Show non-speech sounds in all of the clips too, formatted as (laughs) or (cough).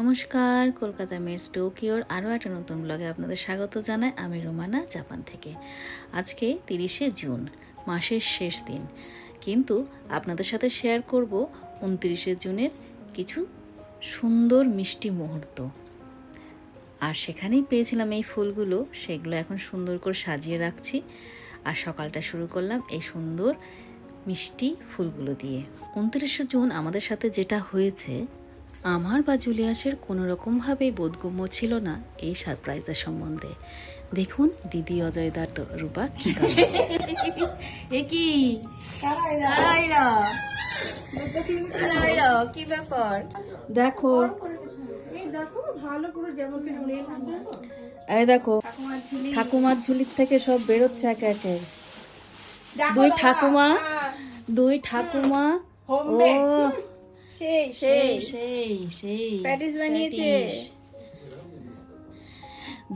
নমস্কার, কলকাতা মেটস টোকিওর আরও একটা নতুন ব্লগে আপনাদের স্বাগত জানাই আমি রোমানা জাপান থেকে। আজকে তিরিশে জুন, মাসের শেষ দিন। কিন্তু আপনাদের সাথে শেয়ার করব উনত্রিশে জুনের কিছু সুন্দর মিষ্টি মুহূর্ত। আর সেখানেই পেয়েছিলাম এই ফুলগুলো, সেগুলো এখন সুন্দর করে সাজিয়ে রাখছি। আর সকালটা শুরু করলাম এই সুন্দর মিষ্টি ফুলগুলো দিয়ে। উনত্রিশে জুন আমাদের সাথে যেটা হয়েছে আমার বা জুলিয়াসের কোনো রকমভাবেই বোধগম্য ছিল না এই সারপ্রাইজের সম্বন্ধে। দেখুন দিদি অজয়দার তো রূপা কি (laughs) কি? ব্যাপার? দেখো। এই দেখো এই ঠাকুমার ঝুলির থেকে সব বেরোচ্ছে একে একে। দুই ঠাকুমা দুই ঠাকুমা ও সেই সেই সেই। সেই প্যাটিস বানিয়েছে।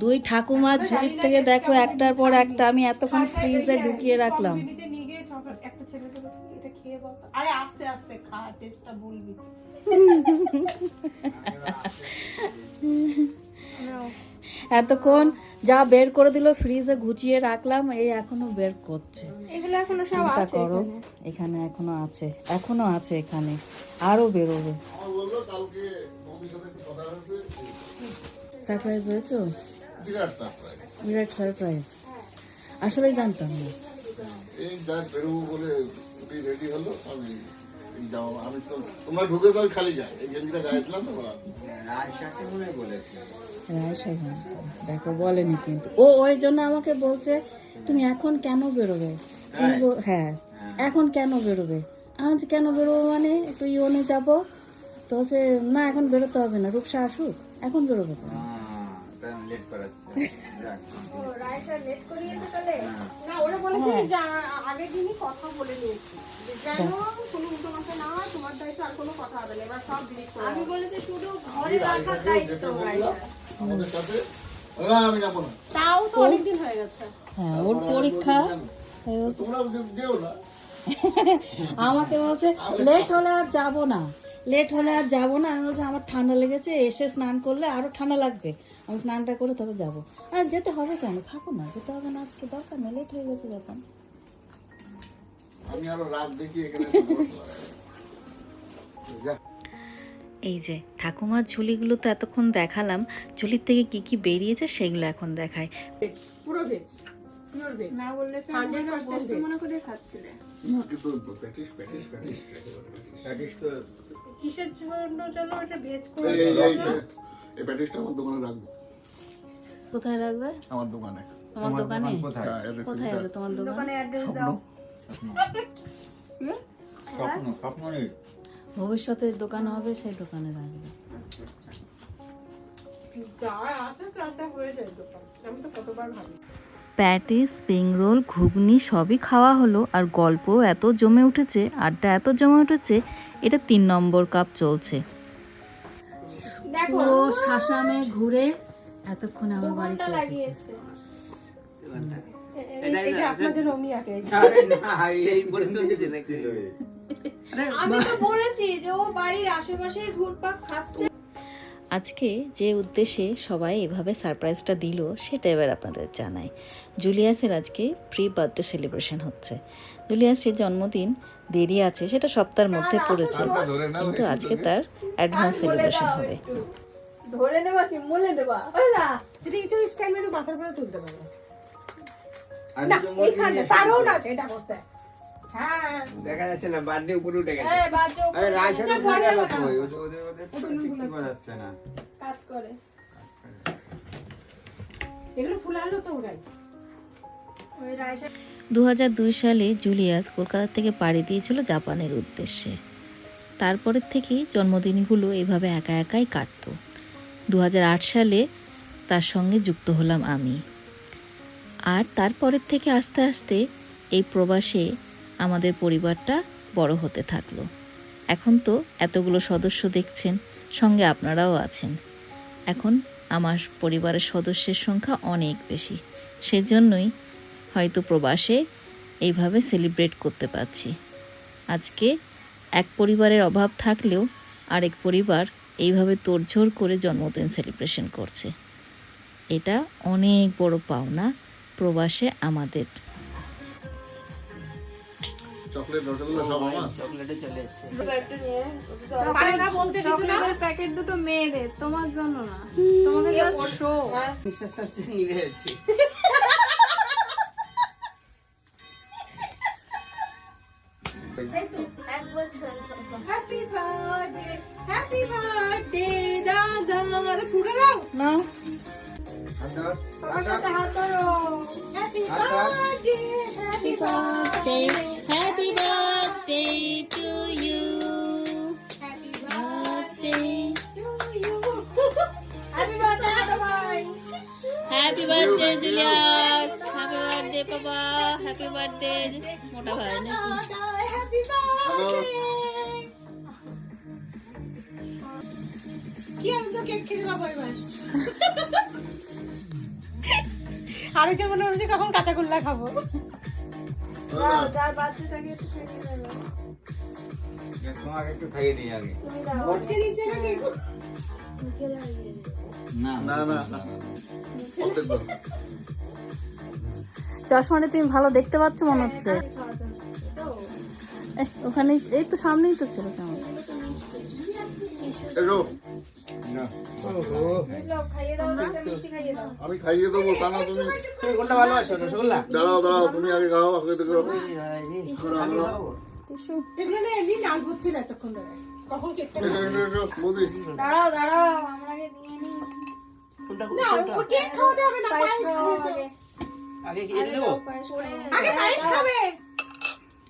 দুই ঠাকুমার ঝুলির থেকে দেখো একটার পর একটা আমি এতক্ষণ ফ্রিজে ঢুকিয়ে রাখলাম। নিজে নিয়ে গিয়ে চকলেট একটা ছেলেকে বলছি, এটা খেয়ে বল তো। আরে আস্তে আস্তে খা টেস্টটা বলবি (laughs) এতক্ষণ যা বের করে দিল ফ্রিজে গুছিয়ে রাখলাম এই এখনও বের করছে। এগুলো এখনও সব চিন্তা আছে করো এখানে। এখনও আছে এখনও আছে এখানে আরও বেরোবে। বলল কালকে মমির সাথে একটু কথা হয়েছে? সারপ্রাইজ হয়েছো বিরাট সারপ্রাইজ আসলে জানতাম না। এই যা বেরোবো বলে রেডি হলো আমি আমি তো তোমরা ঢুকে তো খালি যাই। এই গেঞ্জিটা গায়েছিলাম তো বলা দেখো বলেনি কিন্তু। ও ওই জন্য আমাকে বলছে তুমি এখন কেন বেরোবে? হ্যাঁ। এখন কেন বেরোবে? আজ কেন বেরোবো মানে একটু ইওনে যাব। তো হচ্ছে না এখন বেরোতে হবে না রূপসা আসুক এখন বেরোবে কেন? লেট করাচ্ছে। লেট করিয়েছে তাহলে? না ওরা বলেছে যে আ- দিনই কথা বলে নিয়েছি। কোনো উল্টো না তোমার দায়িত্ব আর কোনো কথা হবে না এবার সব ডিলিট করে আমি বলেছি শুধু ঘরে রাখার দায়িত্ব আমাদের সাথে? আমি যাব না। তাও তো অনেকদিন হয়ে গেছে। হ্যাঁ ওর পরীক্ষা আমাকে বলছে লেট হলে আর যাব না। লেট হলে আর যাব না। আমি বলছি আমার ঠান্ডা লেগেছে এসে স্নান করলে আরও ঠান্ডা লাগবে। আমি স্নানটা করে তবে যাব। আর যেতে হবে কেন? থাকো না যেতে হবে না আজকে দরকার নেই লেট হয়ে গেছে যখন আমি আরও রাত দেখি এখানে। এসে বসলাম। যা। এই যে ঠাকুমার ঝুলিগুলো তো এতক্ষণ দেখালাম। ঝুলির থেকে কি কি বেরিয়েছে সেগুলো এখন দেখায় পুরো না বললে হান্ড্রেড মনে করে খাচ্ছিলে। কিন্তু প্যাটিস প্যাটিস প্যাটিস প্যাটিস তো কিসের জন্য যেন এটা ভেজ করে এই- এই এই প্যাটিসটা আমার দোকানে রাখব। কোথায় রাখবে? আমার দোকানে। তোমার দোকানে? কোথায়? হ্যাঁ, কোথায় তোমার দোকান? দোকানে অ্যাড্রেস দাও। স্বপ্ন। স্বপ্ন নেই। ভবিষ্যতে দোকান হবে সেই দোকানে রাখবে। যা আছে তাতে হয়ে যায় দোকান। আমি তো কতবার ভাবি। প্যাটিস স্প্রিং রোল ঘুগনি সবই খাওয়া হলো আর গল্প এত জমে উঠেছে আড্ডা এত জমে উঠেছে এটা তিন নম্বর কাপ চলছে। দেখো পুরো শাসামে ঘুরে এতক্ষণ আমার বাড়ি পৌঁছেছে। (laughs) ছিল আমি তো বলেছি যে ও বাড়ির আশেপাশে ঘুরপাক খাচ্ছে। আজকে যে উদ্দেশ্যে সবাই এভাবে সারপ্রাইজটা দিল সেটা এবার আপনাদের জানাই। জুলিয়াসের আজকে প্রি বার্থডে সেলিব্রেশন হচ্ছে। জুলিয়াসের জন্মদিন দেরি আছে সেটা সপ্তাহের মধ্যে পড়েছে কিন্তু আজকে তার অ্যাডভান্স সেলিব্রেশন হবে। ধরে নেবা কি মলে দেবা? ওই না যদি একটু স্টাইল একটু মাথার উপরে তুলতে পারো। আর না এইখানে পারো না সেটা করতে। দেখা যাচ্ছে না বার্থডে উপরে উঠে গেছে আরে রাইসার উপরে কই? ওদের ওদের ঠিক যাচ্ছে না কাজ করে এগুলো ফুলালো তো ওরাই ওই রায়সা দু সালে জুলিয়াস কলকাতা থেকে পাড়ি দিয়েছিল জাপানের উদ্দেশ্যে তারপরের থেকেই জন্মদিনগুলো এভাবে একা একাই কাটতো দু হাজার আট সালে তার সঙ্গে যুক্ত হলাম আমি আর তারপরের থেকে আস্তে আস্তে এই প্রবাসে আমাদের পরিবারটা বড় হতে থাকল। এখন তো এতগুলো সদস্য দেখছেন, সঙ্গে আপনারাও আছেন। এখন আমার পরিবারের সদস্যের সংখ্যা অনেক বেশি, সেজন্যই হয়তো প্রবাসে এইভাবে সেলিব্রেট করতে পারছি। আজকে এক পরিবারের অভাব থাকলেও আরেক পরিবার এইভাবে তোড়ঝোড় করে জন্মদিন সেলিব্রেশন করছে। এটা অনেক বড় পাওনা প্রবাসে আমাদের। চকলেট রসগোল্লা সব আমার। চকলেটে চলে এসছে। নিয়ে পারে না বলতে কিছু না? প্যাকেট দুটো মেয়েদের তোমার জন্য না। তোমাকে জাস্ট শো নিঃশ্বাস নিভে যাচ্ছে হ্যাপি বার্থডে হ্যাপি বার্থডে দাদা। পুরো দাও। না। ধর। Birthday happy birthday, happy birthday to you. Happy Birthday. To you happy birthday ছোট Happy birthday, Julius. Happy birthday, Papa. Happy birthday. মোটা ভাই নাকি হ্যাপি বার্থডে কি আমি কেক খেতে পাবো এবার আমি তো মনে হচ্ছে কখন কাঁচা গোল্লা খাব তোমাকে একটু খাইয়ে দিই আগে। তুমি না। না না। চশমাটা ভালো দেখতে পাচ্ছ মনে হচ্ছে। খাওয়াতে হচ্ছে ওখানে এই তো সামনেই তো ছিল কেমন? এসো না। বুঝলো খাইয়ে দাও না মিষ্টি খাইয়ে দাও আমি খাইয়ে দেবো তা না তুমি। কোনটা ভালোবাসো রসগোল্লা? দাঁড়াও দাঁড়াও তুমি আগে খাও আগে দেখো। এগুলো না এমনি হচ্ছিল এতক্ষণ ধরে। কখন কেকটা। দাঁড়াও দাঁড়াও আমরা আগে দিয়ে নিই। না ও কেক খাওয়াতে হবে না পায়েস পায়েস খাওয়াতে আগে হবে। আগে কি দেবো? আগে পায়েস খাবে।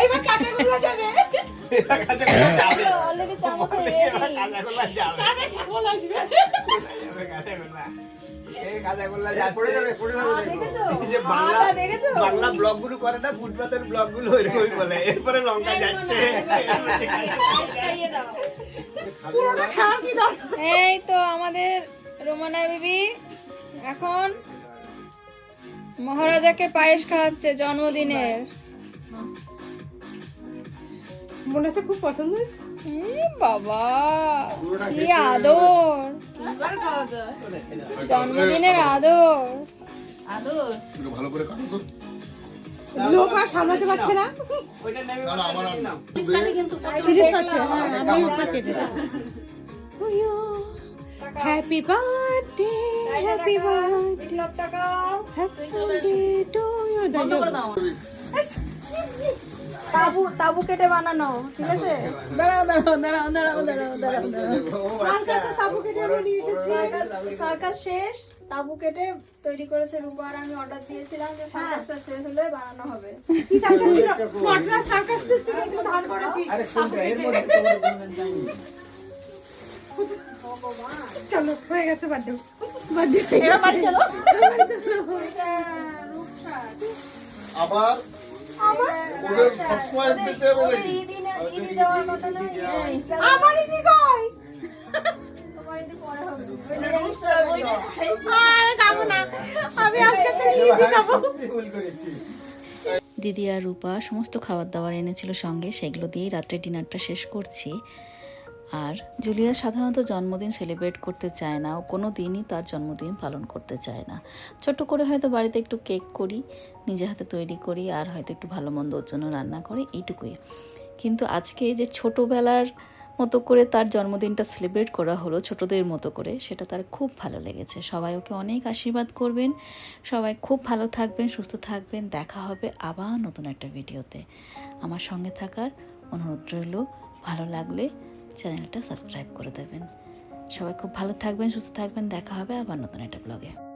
এইবার কাঁচা গোল্লা যাবে। কাঁচা অলরেডি চামচ রেডি কাঁচা যাবে। তারপরে ছাগল আসবে। যাবে কাঁচা গোল্লা এই কাঁচা গোল্লা যাচ্ছে। পড়ে যাবে পড়ে যাবে দেখো। দেখেছ? এই যে বাংলা ব্লগগুলো করে না ফুটপাতের ব্লগগুলো এরকমই বলে। এরপরে লঙ্কা যাচ্ছে। এই তো আমাদের রোমানা বিবি এখন মহারাজাকে পায়েস খাওয়াচ্ছে জন্মদিনের মনে হচ্ছে খুব পছন্দ বাবা কি আদর। জন্মদিনের আদর। একটু ভালো করে কাটো তো। লোক আর সামলাতে পারছে না। পাচ্ছে। হ্যাঁ হ্যাপি বার্থডে হ্যাপি বার্থডে তাবু তাবু কেটে বানানো ঠিক আছে? দাঁড়াও দাঁড়াও দাঁড়াও দাঁড়াও দাঁড়াও দাঁড়াও দাঁড়াও। তাবু কেটে আমি সার্কাস শেষ। তাবু কেটে তৈরি করেছে রূপা আমি অর্ডার দিয়েছিলাম যে সার্কাসটা শেষ হলে বানানো হবে। কি সার্কাস ছিল? মটরা সার্কাস থেকে একটু ধার করেছি। আরে কোনটা এর মধ্যে তোমার কোনো জানি। চলো হয়ে গেছে বার্থডে আবার? ওদের সবসময় বলে দিদি আর রূপা সমস্ত খাবার দাবার এনেছিল সঙ্গে সেগুলো দিয়েই রাত্রে ডিনারটা শেষ করছি। আর জুলিয়া সাধারণত জন্মদিন সেলিব্রেট করতে চায় না ও কোনো দিনই তার জন্মদিন পালন করতে চায় না। ছোট্ট করে হয়তো বাড়িতে একটু কেক করি, নিজে হাতে তৈরি করি আর হয়তো একটু ভালো মন্দ ওর জন্য রান্না করে এইটুকুই। কিন্তু আজকে যে ছোটোবেলার মতো করে তার জন্মদিনটা সেলিব্রেট করা হলো, ছোটদের মতো করে, সেটা তার খুব ভালো লেগেছে। সবাই ওকে অনেক আশীর্বাদ করবেন। সবাই খুব ভালো থাকবেন, সুস্থ থাকবেন। দেখা হবে আবার নতুন একটা ভিডিওতে। আমার সঙ্গে থাকার অনুরোধ রইল, ভালো লাগলে চ্যানেলটা সাবস্ক্রাইব করে দেবেন। সবাই খুব ভালো থাকবেন, সুস্থ থাকবেন। দেখা হবে আবার নতুন একটা ব্লগে।